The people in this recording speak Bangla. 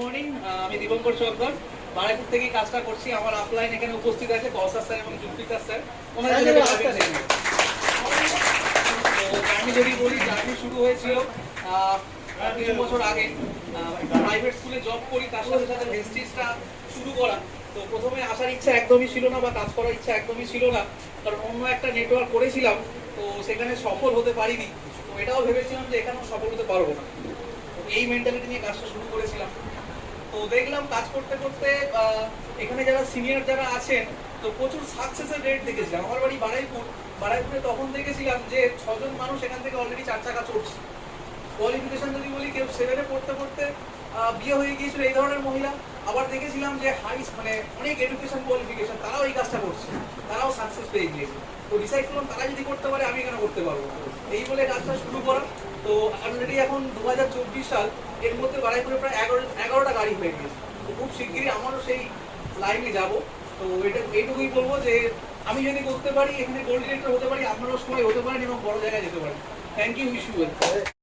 মর্নিং আমি দীপঙ্কর সরকার। থেকে কাজটা করছি। আমার আপলাইন এখানে উপস্থিত আছে কসার স্যার এবং জুলফিকার স্যার। ওনারা যদি বলি জার্নি শুরু হয়েছিল কিছু বছর আগে। প্রাইভেট স্কুলে জব করি তার সাথে সাথে ভেস্টিজটা শুরু করা। তো প্রথমে আসার ইচ্ছা একদমই ছিল না বা কাজ করার ইচ্ছা একদমই ছিল না। কারণ অন্য একটা নেটওয়ার্ক করেছিলাম তো সেখানে সফল হতে পারিনি। তো এটাও ভেবেছিলাম যে এখানেও সফল হতে পারব না। এই মেন্টালিটি নিয়ে কাজটা শুরু করেছিলাম। তো দেখলাম কাজ করতে করতে এখানে যারা সিনিয়র যারা আছেন, তো প্রচুর সাকসেসের রেট দেখেছিলাম। আমার বাড়ি বারাইপুর। বারাইপুরে তখন দেখেছিলাম যে ছজন মানুষ এখান থেকে অলরেডি চার চাকা চড়ছে। কোয়ালিফিকেশন যদি বলি, কেউ সেভেনে পড়তে পড়তে বিয়ে হয়ে গিয়েছিল এই ধরনের মহিলা। আবার দেখেছিলাম যে হাই মানে অনেক এডুকেশন কোয়ালিফিকেশন তারাও এই কাজটা করছে। তারাও সাকসেস পেয়ে গিয়েছে। তো ডিসাইড করলাম তারা যদি করতে পারে, আমি কেন করতে পারব? এই বলে কাজটা শুরু করা। তো অলরেডি এখন দু চব্বিশ সাল এর মধ্যে বারাইপুরে প্রায় এগারো, এগারোটা গাড়ি হয়ে গেছে। তো খুব শিগগিরই আমারও সেই লাইনে যাব। তো এটা, এইটুকুই বলব যে আমি যদি করতে পারি, এখানে গোল্ড ডিরেক্টর হতে পারি, আপনারাও সময় হতে পারেন এবং বড় জায়গায় যেতে পারেন থ্যাংক ইউ ইস্যু